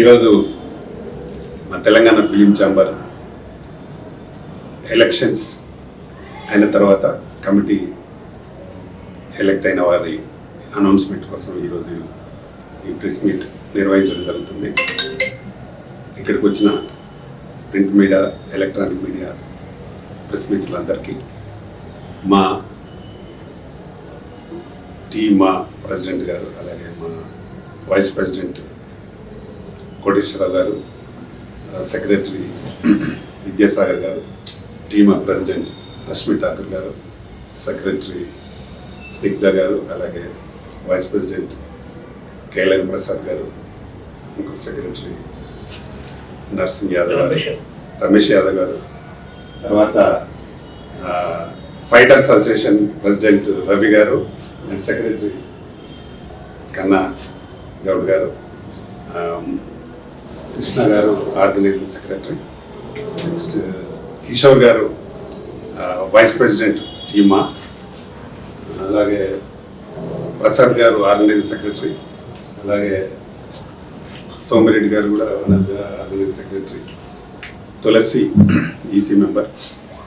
ఈరోజు మా Telangana film chamber elections అయిన తర్వాత కమిటీ ఎలక్ట్ అయిన వారి అనౌన్స్మెంట్ కోసం ఈరోజు ఈ ప్రెస్ మీట్ నిర్వహించడం జరుగుతుంది. ఇక్కడికి వచ్చిన print media electronic media press మిత్రులందరికీ మా టీ మా ప్రెసిడెంట్ గారు అలాగే మా వైస్ ప్రెసిడెంట్ కోటేశ్వరరావు గారు సెక్రటరీ విద్యాసాగర్ గారు టీమా ప్రెసిడెంట్ రష్మి ఠాకూర్ గారు సెక్రటరీ స్నిగ్ధ గారు అలాగే వైస్ ప్రెసిడెంట్ కేఎల్ఎన్ ప్రసాద్ గారు ఇంకో సెక్రటరీ నర్సింగ్ యాదవ్ గారు రమేష్ యాదవ్. గారు. తర్వాత ఫైటర్స్ అసోసియేషన్ ప్రెసిడెంట్ రవి గారు అండ్ సెక్రటరీ కన్నా గౌడ్ గారు. కృష్ణ గారు ఆర్గనైజింగ్ సెక్రటరీ నెక్స్ట్ కిషోర్ గారు వైస్ ప్రెసిడెంట్ టీమా. అలాగే ప్రసాద్ గారు ఆర్గనైజింగ్ సెక్రటరీ అలాగే సోమిరెడ్డి గారు కూడా organizing secretary Tulasi EC member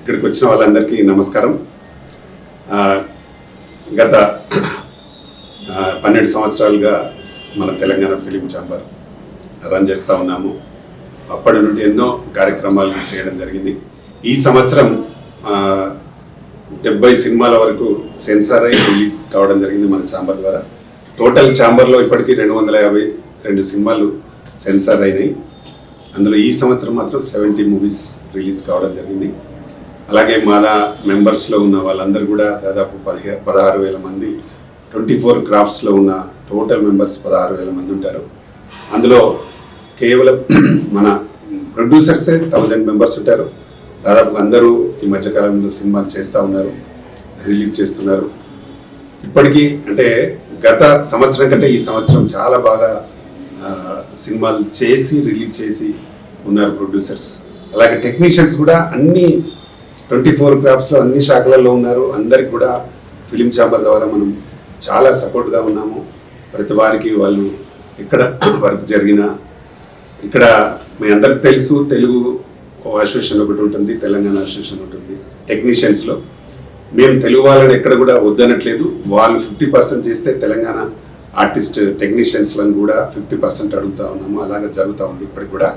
ఇక్కడికి వచ్చిన వాళ్ళందరికీ నమస్కారం. గత పన్నెండు సంవత్సరాలుగా మన తెలంగాణ ఫిలిం ఛాంబర్ రన్ చేస్తూ ఉన్నాము. అప్పటి నుండి ఎన్నో కార్యక్రమాలు చేయడం జరిగింది. ఈ సంవత్సరం డెబ్బై సినిమాల వరకు సెన్సార్ అయి రిలీజ్ కావడం జరిగింది మన ఛాంబర్ ద్వారా. టోటల్ ఛాంబర్లో ఇప్పటికీ రెండు వందల యాభై రెండు సినిమాలు సెన్సార్ అయినాయి. అందులో ఈ సంవత్సరం మాత్రం సెవెంటీ మూవీస్ రిలీజ్ కావడం జరిగింది. అలాగే మాదా మెంబర్స్లో ఉన్న వాళ్ళందరూ కూడా దాదాపు పదిహే పదహారు వేల మంది ట్వంటీ ఫోర్ క్రాఫ్ట్స్లో ఉన్న టోటల్ మెంబర్స్ పదహారు వేల మంది ఉంటారు. అందులో కేవలం మన ప్రొడ్యూసర్సే థౌజండ్ మెంబర్స్ ఉంటారు. దాదాపు అందరూ ఈ మధ్యకాలంలో సినిమాలు చేస్తూ ఉన్నారు రిలీజ్ చేస్తున్నారు. ఇప్పటికీ అంటే గత సంవత్సరం కంటే ఈ సంవత్సరం చాలా బాగా సినిమాలు చేసి రిలీజ్ చేసి ఉన్నారు ప్రొడ్యూసర్స్. అలాగే టెక్నీషియన్స్ కూడా అన్ని ట్వంటీ ఫోర్ క్రాఫ్ట్స్లో అన్ని శాఖలలో ఉన్నారు. అందరికి కూడా ఫిలిం ఛాంబర్ ద్వారా మనం చాలా సపోర్ట్గా ఉన్నాము. ప్రతి వారికి వాళ్ళు ఎక్కడ వర్క్ జరిగినా ఇక్కడ మీ అందరికి తెలుసు తెలుగు అసోసియేషన్ ఒకటి ఉంటుంది తెలంగాణ అసోసియేషన్ ఉంటుంది టెక్నీషియన్స్లో మేము తెలుగు వాళ్ళని ఎక్కడ కూడా వద్దనట్లేదు. వాళ్ళు ఫిఫ్టీ పర్సెంట్ చేస్తే తెలంగాణ ఆర్టిస్ట్ టెక్నీషియన్స్లను కూడా ఫిఫ్టీ పర్సెంట్ అడుగుతూ ఉన్నాము. అలాగే జరుగుతూ ఉంది ఇప్పటికి కూడా.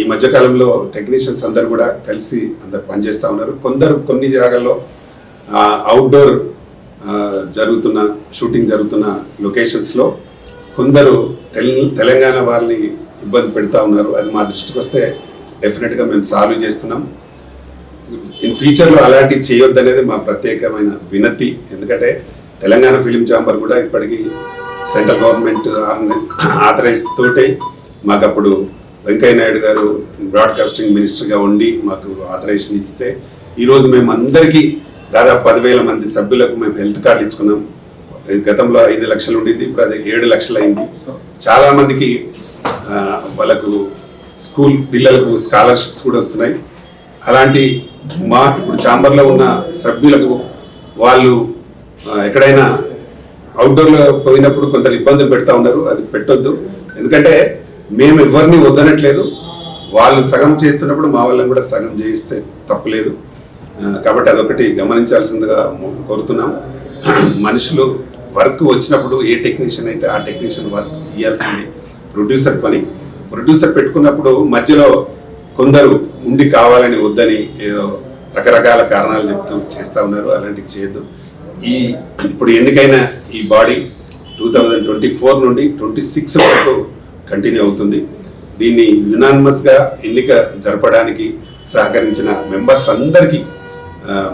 ఈ మధ్యకాలంలో టెక్నీషియన్స్ అందరు కూడా కలిసి అందరు పనిచేస్తూ ఉన్నారు. కొందరు కొన్ని జాగాల్లో అవుట్డోర్ జరుగుతున్న షూటింగ్ జరుగుతున్న లొకేషన్స్లో కొందరు తెల్ తెలంగాణ వాళ్ళని ఇబ్బంది పెడతా ఉన్నారు. అది మా దృష్టికి వస్తే డెఫినెట్గా మేము సాల్వ్ చేస్తున్నాం. ఇన్ ఫ్యూచర్లో అలాంటివి చేయొద్దనేది మా ప్రత్యేకమైన వినతి. ఎందుకంటే తెలంగాణ ఫిలిం ఛాంబర్ కూడా ఇప్పటికీ సెంట్రల్ గవర్నమెంట్ ఆథరైజ్ తోటే మాకు అప్పుడు వెంకయ్య నాయుడు గారు బ్రాడ్కాస్టింగ్ మినిస్టర్గా ఉండి మాకు ఆథరైజేషన్ ఇస్తే ఈరోజు మేము అందరికీ దాదాపు పదివేల మంది సభ్యులకు మేము హెల్త్ కార్డులు ఇచ్చుకున్నాం. గతంలో ఐదు లక్షలు ఉండింది ఇప్పుడు అది ఏడు లక్షలు అయింది. చాలా మందికి వాళ్ళకు స్కూల్ పిల్లలకు స్కాలర్షిప్స్ కూడా వస్తున్నాయి. అలాంటి మా ఇప్పుడు ఛాంబర్లో ఉన్న సభ్యులకు వాళ్ళు ఎక్కడైనా అవుట్డోర్లో పోయినప్పుడు కొంత ఇబ్బందులు పెడతా ఉన్నారు అది పెట్టొద్దు. ఎందుకంటే మేము ఎవరిని వద్దనట్లేదు. వాళ్ళు సగం చేస్తున్నప్పుడు మా వాళ్ళని కూడా సగం చేయిస్తే తప్పులేదు. కాబట్టి అదొకటి గమనించాల్సిందిగా కోరుతున్నాం. మనుషులు వర్క్ వచ్చినప్పుడు ఏ టెక్నీషియన్ అయితే ఆ టెక్నీషియన్ వర్క్ ఇవ్వాల్సింది ప్రొడ్యూసర్ పని. ప్రొడ్యూసర్ పెట్టుకున్నప్పుడు మధ్యలో కొందరు ఉండి కావాలని వద్దని ఏదో రకరకాల కారణాలు చెప్తూ చేస్తూ ఉన్నారు. అలాంటివి చేయొద్దు. ఈ ఇప్పుడు ఎన్నికైన ఈ body two thousand twenty four నుండి ట్వంటీ సిక్స్ వరకు కంటిన్యూ అవుతుంది. దీన్ని యునానిమస్గా ఎన్నిక జరపడానికి సహకరించిన మెంబర్స్ అందరికీ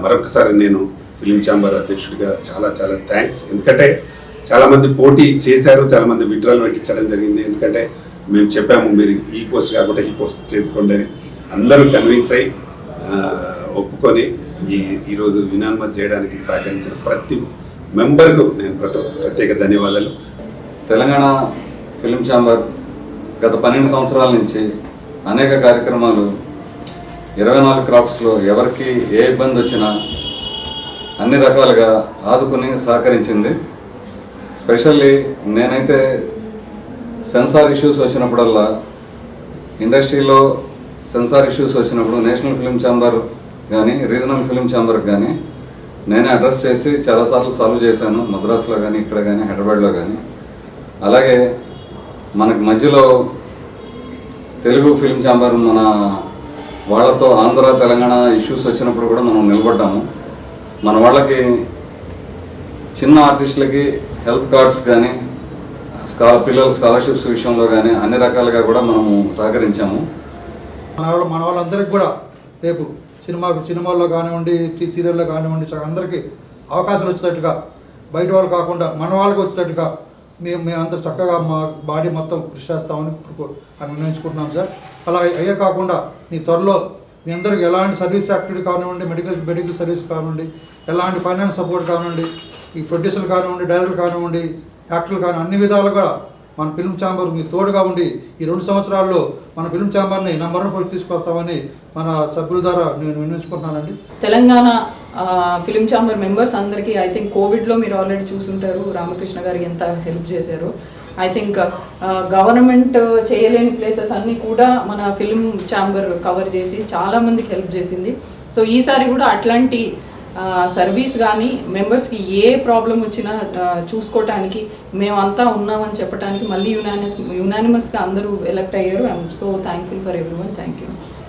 మరొకసారి నేను ఫిలిం ఛాంబర్ అధ్యక్షుడిగా చాలా చాలా థ్యాంక్స్ ఎందుకంటే చాలామంది పోటీ చేశారు చాలామంది విడ్రాల్ పెట్టించడం జరిగింది. ఎందుకంటే మేము చెప్పాము మీరు ఈ పోస్ట్ కాకుండా ఈ పోస్ట్ చేసుకోండి అని అందరూ కన్విన్స్ అయ్యి ఒప్పుకొని ఈ ఈరోజు వినాన్మత్ చేయడానికి సహకరించిన ప్రతి మెంబర్కు నేను ప్రత్యేక ధన్యవాదాలు. తెలంగాణ ఫిలిం ఛాంబర్ గత పన్నెండు సంవత్సరాల నుంచి అనేక కార్యక్రమాలు ఇరవై నాలుగు క్రాఫ్ట్స్లో ఎవరికి ఏ ఇబ్బంది వచ్చినా అన్ని రకాలుగా ఆదుకుని సహకరించింది. స్పెషల్లీ నేనైతే సెన్సార్ ఇష్యూస్ వచ్చినప్పుడల్లా ఇండస్ట్రీలో సెన్సార్ ఇష్యూస్ వచ్చినప్పుడు నేషనల్ ఫిలిం ఛాంబర్ కానీ రీజనల్ ఫిలిం ఛాంబర్కి కానీ నేనే అడ్రస్ చేసి చాలాసార్లు సాల్వ్ చేశాను. మద్రాసులో కానీ ఇక్కడ కానీ హైదరాబాద్లో కానీ అలాగే మనకు మధ్యలో తెలుగు ఫిల్మ్ ఛాంబర్ మన వాళ్ళతో ఆంధ్ర తెలంగాణ ఇష్యూస్ వచ్చినప్పుడు కూడా మనం నిలబడ్డాము. మన వాళ్ళకి చిన్న ఆర్టిస్టులకి హెల్త్ కార్డ్స్ కానీ స్కాల పిల్లల స్కాలర్షిప్స్ విషయంలో కానీ అన్ని రకాలుగా కూడా మనము సహకరించాము. మన మన వాళ్ళందరికీ కూడా రేపు సినిమా సినిమాల్లో కానివ్వండి టీ సీరియల్లో కానివ్వండి అందరికీ అవకాశం వచ్చేటట్టుగా బయట వాళ్ళు కాకుండా మన వాళ్ళకి వచ్చేటట్టుగా మేము మేమందరూ చక్కగా మా బాడీ మొత్తం కృషి చేస్తామని అని నిర్ణయించుకుంటున్నాం సార్. అలా అయ్యే కాకుండా మీ త్వరలో మీ అందరికి ఎలాంటి సర్వీస్ యాక్టివిటీ కానివ్వండి మెడికల్ మెడికల్ సర్వీస్ కానివ్వండి ఎలాంటి ఫైనాన్స్ సపోర్ట్ కానివ్వండి ఈ ప్రొడ్యూసర్లు కానివ్వండి డైరెక్టర్లు కానివ్వండి యాక్టర్లు కానీ అన్ని విధాలుగా మన ఫిల్మ్ ఛాంబర్ మీ తోడుగా ఉండి ఈ రెండు సంవత్సరాల్లో మన ఫిల్మ్ ఛాంబర్ని నంబర్ వన్ తీసుకొస్తామని మన సభ్యుల ద్వారా నేను వినియోగించుకుంటున్నానండి తెలంగాణ ఫిలిం ఛాంబర్ మెంబర్స్ అందరికీ ఐ థింక్ కోవిడ్లో మీరు ఆల్రెడీ చూసుంటారు రామకృష్ణ గారు ఎంత హెల్ప్ చేశారు. ఐ థింక్ గవర్నమెంట్ చేయలేని ప్లేసెస్ అన్నీ కూడా మన ఫిలిం ఛాంబర్ కవర్ చేసి చాలామందికి హెల్ప్ చేసింది. సో ఈసారి కూడా అట్లాంటి సర్వీస్ కానీ మెంబర్స్కి ఏ ప్రాబ్లం వచ్చినా చూసుకోవటానికి మేమంతా ఉన్నామని చెప్పడానికి మళ్ళీ యునానిమస్ యునానిమస్గా అందరూ ఎలక్ట్ అయ్యారు. I'm so thankful for everyone thank you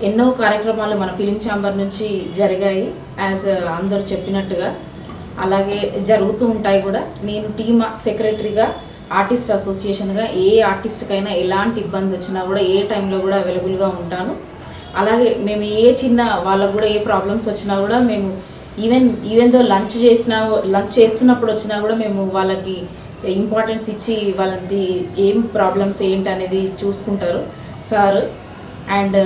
ఎన్నో కార్యక్రమాలు మన ఫిలిం ఛాంబర్ నుంచి జరిగాయి యాజ్ uh, అందరూ చెప్పినట్టుగా. అలాగే జరుగుతూ ఉంటాయి కూడా. నేను టీమ్ సెక్రటరీగా ఆర్టిస్ట్ అసోసియేషన్గా ఏ ఆర్టిస్ట్కైనా ఎలాంటి ఇబ్బంది వచ్చినా కూడా ఏ టైంలో కూడా అవైలబుల్గా ఉంటాను. అలాగే మేము ఏ చిన్న వాళ్ళకు కూడా ఏ ప్రాబ్లమ్స్ వచ్చినా కూడా మేము ఈవెన్ ఈవెన్ దో లంచ్ చేసినా లంచ్ చేస్తున్నప్పుడు వచ్చినా కూడా మేము వాళ్ళకి ఇంపార్టెన్స్ ఇచ్చి వాళ్ళది ఏం ప్రాబ్లమ్స్ ఏంటి అనేది చూసుకుంటారు సార్. అండ్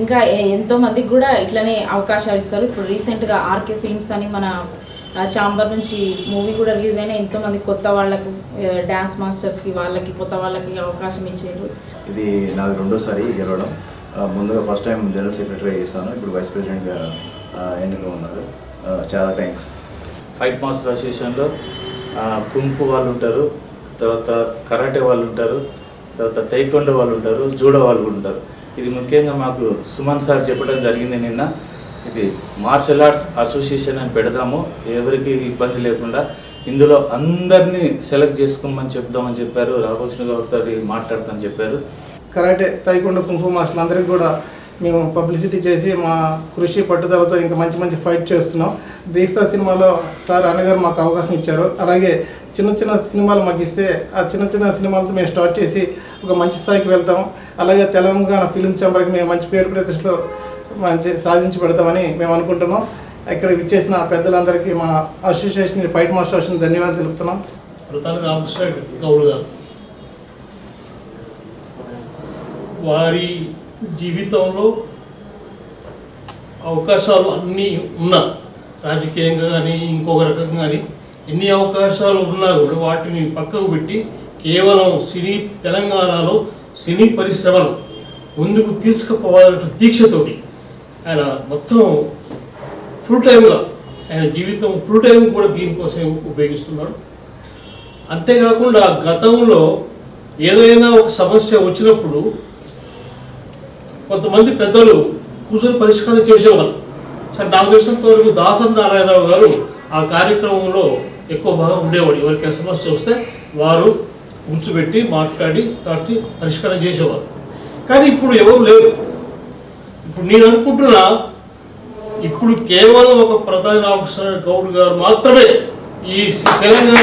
ఇంకా ఎంతోమందికి కూడా ఇట్లనే అవకాశాలు ఇస్తారు. ఇప్పుడు రీసెంట్గా ఆర్కే ఫిల్మ్స్ అని మన చాంబర్ నుంచి మూవీ కూడా రిలీజ్ అయిన ఎంతో మంది కొత్త వాళ్ళకు డ్యాన్స్ మాస్టర్స్కి వాళ్ళకి కొత్త వాళ్ళకి అవకాశం ఇచ్చారు ఇది నాది రెండోసారి గెలవడం. ఆ, ముందుగా ఫస్ట్ టైం జనరల్ సెక్రటరీ చేశాను ఇప్పుడు వైస్ ప్రెసిడెంట్గా ఆ, ఎన్నిక ఉన్నారు. ఆ, చాలా థ్యాంక్స్. ఫైట్ మాస్టర్ అసోసియేషన్లో ఆ, కుంఫు వాళ్ళు ఉంటారు. తర్వాత కరాటే వాళ్ళు ఉంటారు. తర్వాత తైకొండ వాళ్ళు ఉంటారు. జూడో వాళ్ళు కూడా ఉంటారు. ఇది ముఖ్యంగా మాకు సుమన్ సార్ చెప్పడం జరిగింది నిన్న. ఇది మార్షల్ ఆర్ట్స్ అసోసియేషన్ అని పెడదాము. ఎవరికి ఇబ్బంది లేకుండా ఇందులో అందరినీ సెలెక్ట్ చేసుకోమని చెప్దామని చెప్పారు. రామకృష్ణ గౌడ్తో మాట్లాడతామని చెప్పారు. కరాటే తైకొండ కుంఫు మాస్టర్ అందరికి కూడా మేము పబ్లిసిటీ చేసి మా కృషి పట్టుదలతో ఇంకా మంచి మంచి ఫైట్ చేస్తున్నాం. దీక్షా సినిమాలో సార్ అన్నగారు మాకు అవకాశం ఇచ్చారు. అలాగే చిన్న చిన్న సినిమాలు మాకు ఇస్తే ఆ చిన్న చిన్న సినిమాలతో మేము స్టార్ట్ చేసి ఒక మంచి స్థాయికి వెళ్తాం. అలాగే తెలంగాణ ఫిలిం ఛాంబర్కి మేము మంచి పేరు ప్రతిష్టలో మంచి సాధించి పెడతామని మేము అనుకుంటున్నాం. ఇక్కడ విచ్చేసిన పెద్దలందరికీ మా అసోసియేషన్ ఫైట్ మాస్టర్ అసోసియేషన్ ధన్యవాదాలు తెలుపుతున్నాం. రామకృష్ణ గౌడ్ గారు. వారి జీవితంలో అవకాశాలు అన్నీ ఉన్నా రాజకీయంగా కానీ ఇంకొక రకంగా కానీ ఎన్ని అవకాశాలు ఉన్నా కూడా వాటిని పక్కకు పెట్టి కేవలం సినీ తెలంగాణలో సినీ పరిశ్రమను ముందుకు తీసుకుపోవాలనే దీక్షతోటి ఆయన మొత్తం ఫుల్ టైమ్గా ఆయన జీవితం ఫుల్ టైం కూడా దీనికోసం ఉపయోగిస్తున్నాడు. అంతేకాకుండా గతంలో ఏదైనా ఒక సమస్య వచ్చినప్పుడు కొంతమంది పెద్దలు కూర్చొని పరిష్కారం చేసేవారు. సరే నాకు తెలిసినంత వరకు దాసన్ నారాయణరావు గారు ఆ కార్యక్రమంలో ఎక్కువ భాగం ఉండేవాడు. ఎవరికైనా సమస్య వస్తే వారు కూర్చోబెట్టి మాట్లాడి దాటి పరిష్కారం చేసేవారు. కానీ ఇప్పుడు ఎవరు లేరు. ఇప్పుడు నేను అనుకుంటున్నా ఇప్పుడు కేవలం ఒక ప్రధాన ఆఫీసర్ గౌడ్ గారు మాత్రమే ఈ తెలంగాణ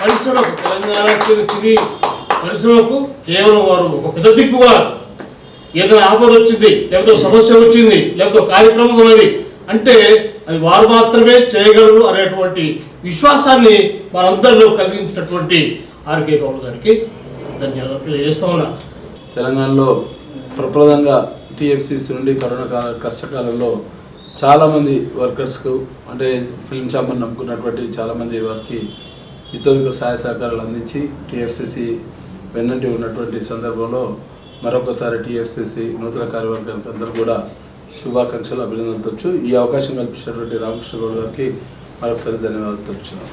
పరిశ్రమకు తెలంగాణ సినీ పరిశ్రమకు కేవలం వారు ఒక పెద్ద దిక్కుగా ఏదైనా ఆపద వచ్చింది లేకపోతే సమస్య వచ్చింది లేకపోతే కార్యక్రమం ఉన్నది అంటే అది వారు మాత్రమే చేయగలరు అనేటువంటి విశ్వాసాన్ని మనందరిలో కలిగించినటువంటి ఆర్కే గౌడ్ గారికి ధన్యవాదాలు తెలియజేస్తా ఉన్నా. తెలంగాణలో ప్రప్రదంగా టీఎఫ్సిసి నుండి కరోనా కాల కష్టకాలంలో చాలామంది వర్కర్స్కు అంటే ఫిల్మ్ ఛాంబర్ నమ్ముకున్నటువంటి చాలామంది వారికి ఇతరులకు సహాయ సహకారాలు అందించి టీఎఫ్సిసి వెన్నంటి ఉన్నటువంటి సందర్భంలో మరొకసారి టీఎఫ్సిసి నూతన కార్యవర్గానికి అందరూ కూడా శుభాకాంక్షలు అభినందనలు తెలుపుచు ఈ అవకాశం కల్పించినటువంటి రామకృష్ణ గౌడ్ గారికి మరొకసారి ధన్యవాదాలు తెలుపుతున్నాను